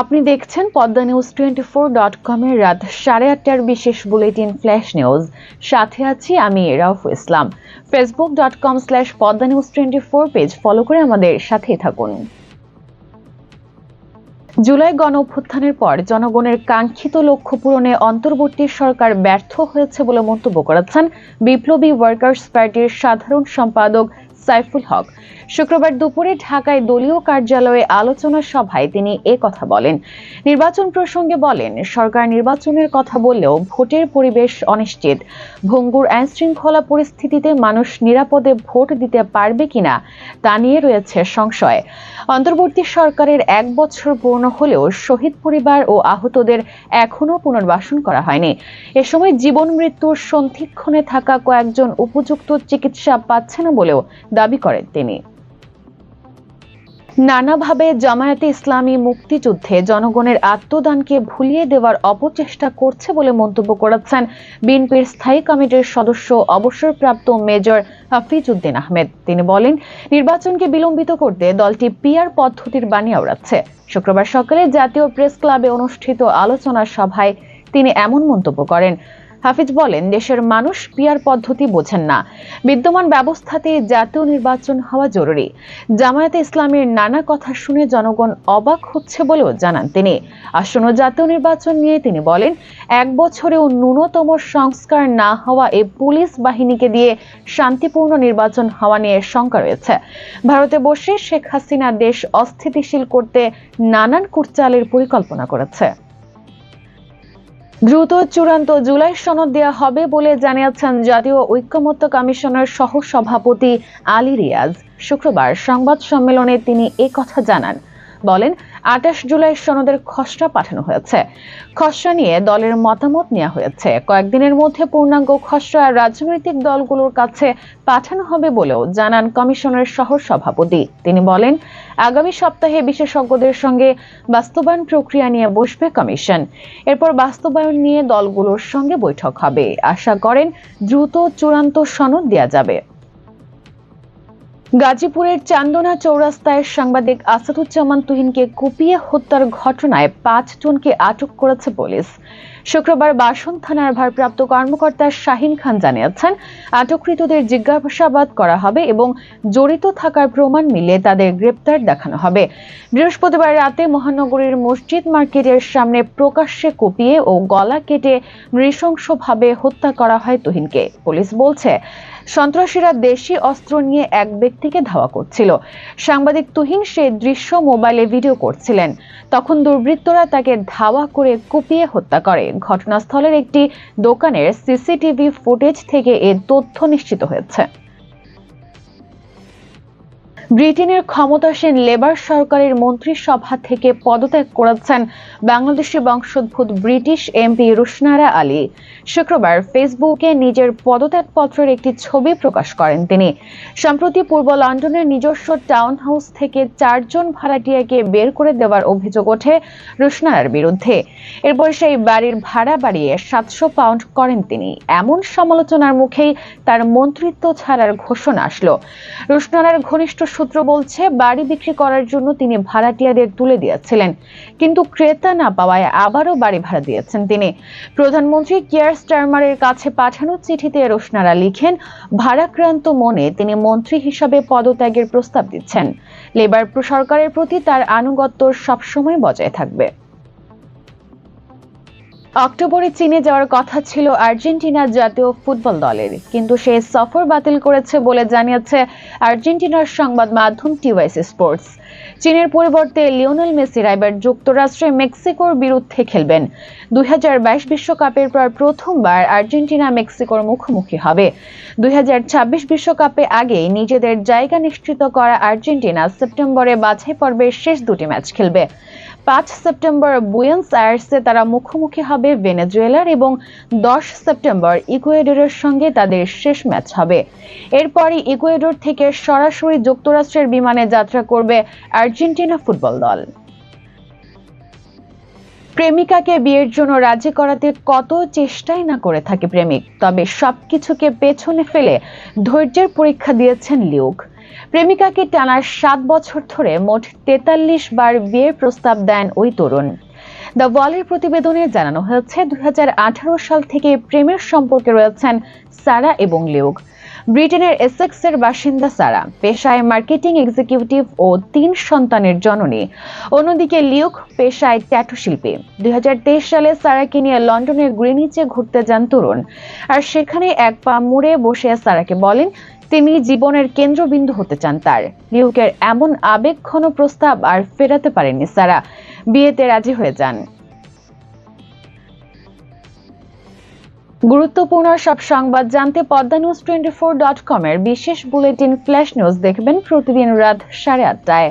আপনি দেখছেন Padma news twenty four dot কমের রাত সাড়ে আটটার বিশেষ বুলেটিন ফ্ল্যাশ নিউজ। সাথে আছি আমি Rauf Islam. Facebook dot com slash Padma news twenty four page follow করে আমাদের সাথেই থাকুন। জুলাই গণ অভ্যুত্থানের পর জনগণের কাঙ্ক্ষিত লক্ষ্য পূরণে অন্তর্বর্তী সরকার ব্যর্থ হয়েছে বলে মন্তব্য করেছেন বিপ্লবী ওয়ার্কার্স পার্টির সাধারণ সম্পাদক সাইফুল হক। শুক্রবার দুপুরে ঢাকায় দলীয় কার্যালয়ে আলোচনা সভায় তিনি এ কথা বলেন। নির্বাচন প্রসঙ্গে বলেন, সরকার নির্বাচনের কথা বললেও ভোটের পরিবেশ অনিশ্চিত। ভঙ্গুর আইন শৃঙ্খলা পরিস্থিতিতে মানুষ নিরাপদে ভোট দিতে পারবে কিনা তা নিয়ে রয়েছে সংশয়। অন্তর্বর্তী সরকারের এক বছর পূর্ণ হলেও শহীদ পরিবার ও আহতদের এখনও পুনর্বাসন করা হয়নি। এ সময় জীবন মৃত্যুর সন্ধিক্ষণে থাকা কয়েকজন উপযুক্ত চিকিৎসা পাচ্ছে না বলেও দাবি করেন তিনি। নানাভাবে জামায়াতে ইসলামী মুক্তিযুদ্ধে জনগণের আত্মদানকে ভুলিয়ে দেওয়ার অপচেষ্টা করছে বলে মন্তব্য করেছেন বিএনপির স্থায়ী কমিটির সদস্য অবসরপ্রাপ্ত মেজর হাফিজউদ্দিন আহমেদ। তিনি বলেন, নির্বাচনকে বিলম্বিত করতে দলটি পিআর পদ্ধতির বাণী আওড়াচ্ছে। শুক্রবার সকালে জাতীয় প্রেস ক্লাবে অনুষ্ঠিত আলোচনা সভায় তিনি এমন মন্তব্য করেন হাফিজ বলেন, দেশের মানুষ পিয়ার পদ্ধতি বোঝেন না। বিদ্যমান ব্যবস্থাতে জাতীয় নির্বাচন হওয়া জরুরি। জামায়াতে ইসলামের নানা কথা শুনে জনগণ অবাক হচ্ছে বলেও জানান তিনি। আসন্ন জাতীয় নির্বাচন নিয়ে তিনি বলেন, এক বছরেও ন্যূনতম সংস্কার না হওয়া এই পুলিশ বাহিনীকে দিয়ে শান্তিপূর্ণ নির্বাচন হওয়া নিয়ে শঙ্কা রয়েছে। ভারতে বসে শেখ হাসিনা দেশ অস্থিতিশীল করতে নানান কুটচালের পরিকল্পনা করেছে। দ্রুত চূড়ান্ত জুলাই সনদ দেওয়া হবে বলে জানিয়েছেন জাতীয় ঐক্যমত্য কমিশনের সহ সভাপতি আলী রিয়াজ। শুক্রবার সংবাদ সম্মেলনে তিনি কথা জানান। বলেন, আঠাশ জুলাই সনদের খসড়া পাঠানো হয়েছে। খসড়া নিয়ে দলের মতামত নেওয়া হয়েছে। কয়েকদিনের মধ্যে পূর্ণাঙ্গ খসড়া রাজনৈতিক দলগুলোর কাছে পাঠানো হবে বলেও জানান কমিশনের সহ সভাপতি তিনি বলেন, আগামী সপ্তাহে বিশেষজ্ঞদের সঙ্গে বাস্তবায়ন প্রক্রিয়া নিয়ে বসবে কমিশন। এরপর বাস্তবায়ন নিয়ে দলগুলোর সঙ্গে বৈঠক হবে। আশা করেন, দ্রুত চূড়ান্ত সনদ দেওয়া যাবে। গাজীপুরের চান্দনা চৌরাস্তায় সাংবাদিক আসাদুজ্জামান তুহিনকে কুপিয়ে হত্যার ঘটনায় পাঁচ জনকে আটক করেছে পুলিশ। শুক্রবার বাসন থানার ভারপ্রাপ্ত কর্মকর্তা শাহিন খান জানিয়েছেন, আটককৃতদের জিজ্ঞাসাবাদ করা হবে এবং জড়িত থাকার প্রমাণ মিলে তাদের গ্রেপ্তার দেখানো হবে। বৃহস্পতিবার রাতে মহানগরীর মসজিদ মার্কেটের সামনে প্রকাশ্যে কুপিয়ে ও গলা কেটে নৃশংসভাবে হত্যা করা হয় তুহিনকে। পুলিশ বলছে, সন্ত্রাসীরা দেশি অস্ত্র নিয়ে এক ব্যক্তিকে ধাওয়া করছিল। সাংবাদিক তুহিন সে দৃশ্য মোবাইলে ভিডিও করছিলেন। তখন দুর্বৃত্তরা তাকে ধাওয়া করে কুপিয়ে হত্যা করে। ঘটনাস্থলের একটি দোকানের সিসিটিভি ফুটেজ থেকে এ তথ্য নিশ্চিত হয়েছে। ব্রিটেনের ক্ষমতাসীন লেবার সরকারের মন্ত্রিসভা থেকে পদত্যাগ করেছেন বাংলাদেশি বংশোদ্ভূত ব্রিটিশ এমপি রুশনারা আলী। শুক্রবার ফেসবুকে নিজের পদত্যাগপত্রের একটি ছবি প্রকাশ করেন তিনি। সম্প্রতি পূর্ব লন্ডনের নিজস্ব টাউন হাউস থেকে চারজন ভাড়াটিয়াকে বের করে দেওয়ার অভিযোগ ওঠে রুশনারার বিরুদ্ধে। এরপর সেই বাড়ির ভাড়া বাড়িয়ে সাতশো পাউন্ড করেন তিনি। এমন সমালোচনার মুখেই তার মন্ত্রিত্ব ছাড়ার ঘোষণা আসলো। রুশনারার ঘনিষ্ঠ সূত্র বলছে, বাড়ি বিক্রি করার জন্য তিনি ভাড়াটিয়াদের তুলে দিয়েছিলেন। কিন্তু ক্রেতা না পাওয়ায় আবারও বাড়ি ভাড়া দিয়েছেন তিনি। প্রধানমন্ত্রী কেয়ার স্টারমারের কাছে পাঠানো চিঠিতে রোশনারা লিখেন, ভাড়াক্রান্ত মনে তিনি মন্ত্রী হিসাবে পদত্যাগের প্রস্তাব দিচ্ছেন। লেবার সরকারের প্রতি তার আনুগত্য সবসময় বজায় থাকবে। অক্টোবরে চীনে যাওয়ার কথা ছিল আর্জেন্টিনার জাতীয় ফুটবল দলের। কিন্তু সে সফর বাতিল করেছে বলে জানিয়েছে আর্জেন্টিনার সংবাদ মাধ্যম টিওয়াইসি স্পোর্টস। চীনের পরিবর্তে লিওনেল মেসিরা এবার যুক্তরাষ্ট্রে মেক্সিকোর বিরুদ্ধে খেলবেন। দুই বিশ্বকাপের পর প্রথমবার আর্জেন্টিনা মেক্সিকোর মুখোমুখি হবে। দুই বিশ্বকাপে আগে নিজেদের জায়গা নিশ্চিত করা আর্জেন্টিনা সেপ্টেম্বরে বাছাই পর্বের শেষ দুটি ম্যাচ খেলবে। পাঁচ সেপ্টেম্বর বুয়েন্স আয়ার্সে তারা মুখোমুখি হবে ভেনেজুয়েলার এবং দশ সেপ্টেম্বর ইকুয়েডরের সঙ্গে তাদের শেষ ম্যাচ হবে। এরপরই ইকুয়েডর থেকে সরাসরি যুক্তরাষ্ট্রের বিমানে যাত্রা করবে আর্জেন্টিনা ফুটবল দল। প্রেমিকাকে বিয়ের জন্য রাজি করাতে কত চেষ্টাই না করে থাকে প্রেমিক, তবে সবকিছুকে পেছনে ফেলে ধৈর্যের পরীক্ষা দিয়েছেন লিউক প্রেমিকাকে টানা সাত বছর ধরে মোট তেতাল্লিশ বার বিয়ের প্রস্তাব দেন ওই তরুণ। দ্য ওয়ালের প্রতিবেদনে জানানো হয়েছে, দুই সাল থেকে প্রেমের সম্পর্কে রয়েছেন সারা এবং লিউক ব্রিটেনের এসেক্সের বাসিন্দা সারা। পেশায় মার্কেটিং এক্সিকিউটিভ ও তিন সন্তানের জননী। অন্যদিকে লিউক পেশায় ট্যাটু শিল্পী। দুই হাজার তেইশ সালে সারাকে নিয়ে লন্ডনের গ্রিনিচে ঘুরতে যান তরুণ। আর সেখানে এক পা মুড়ে বসে সারাকে বলেন তিনি জীবনের কেন্দ্রবিন্দু হতে চান তার। নিউকের এমন আবেগঘন প্রস্তাব আর ফেরাতে পারেনি সারা। বিয়েতে রাজি হয়ে যান। গুরুত্বপূর্ণ সব সংবাদ জানতে Padma news twenty four dot কমের বিশেষ বুলেটিন ফ্ল্যাশ নিউজ দেখবেন প্রতিদিন রাত সাড়ে আটটায়।